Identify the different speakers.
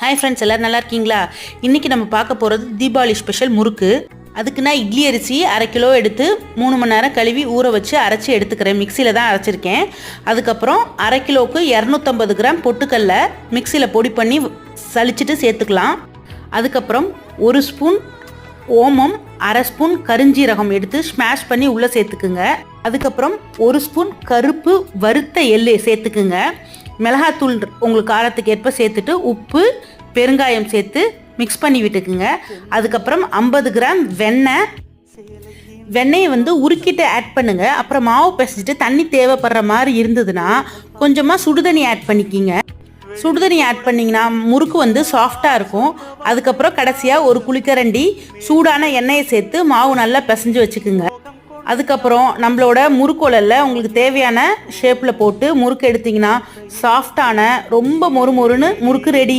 Speaker 1: Hi friends எல்லோரும் நல்லா இருக்கீங்களா? இன்றைக்கி நம்ம பார்க்க போகிறது தீபாவளி ஸ்பெஷல் முறுக்கு. அதுக்கு நான் இட்லி அரிசி அரை கிலோ எடுத்து மூணு மணி நேரம் கழுவி ஊற வச்சு அரைச்சி எடுத்துக்கிறேன். மிக்சியில் தான் அரைச்சிருக்கேன். அதுக்கப்புறம் அரை கிலோவுக்கு இரநூத்தம்பது கிராம் பொட்டுக்கல்ல மிக்சியில் பொடி பண்ணி சலிச்சிட்டு சேர்த்துக்கலாம். அதுக்கப்புறம் ஒரு ஸ்பூன் ஓமம் அரை ஸ்பூன் கருஞ்சீரகம் எடுத்து ஸ்மாஷ் பண்ணி உள்ளே சேர்த்துக்குங்க. அதுக்கப்புறம் ஒரு ஸ்பூன் கருப்பு வறுத்த எள்ளு சேர்த்துக்குங்க. மிளகாத்தூள் உங்களுக்கு காரத்துக்கு ஏற்ப சேர்த்துட்டு உப்பு பெருங்காயம் சேர்த்து மிக்ஸ் பண்ணி விட்டுக்குங்க. அதுக்கப்புறம் ஐம்பது கிராம் வெண்ணெய். வெண்ணெயை வந்து உருக்கிட்டு ஆட் பண்ணுங்க. அப்புறம் மாவு பிசைஞ்சிட்டு தண்ணி தேவைப்படுற மாதிரி இருந்ததுன்னா கொஞ்சமாக சுடுதண்ணி ஆட் பண்ணிக்கிங்க. சுடுதண்ணி ஆட் பண்ணிங்கன்னா முறுக்கு வந்து சாஃப்டாக இருக்கும். அதுக்கப்புறம் கடைசியாக ஒரு குளிக்கரண்டி சூடான எண்ணெயை சேர்த்து மாவு நல்லா பிசைஞ்சு வச்சுக்குங்க. அதுக்கப்புறம் நம்மளோட முறுக்கோலில் உங்களுக்கு தேவையான ஷேப்பில் போட்டு முறுக்கு எடுத்திங்கன்னா சாஃப்டான ரொம்ப மொறு மொறுன்னு முறுக்கு ரெடி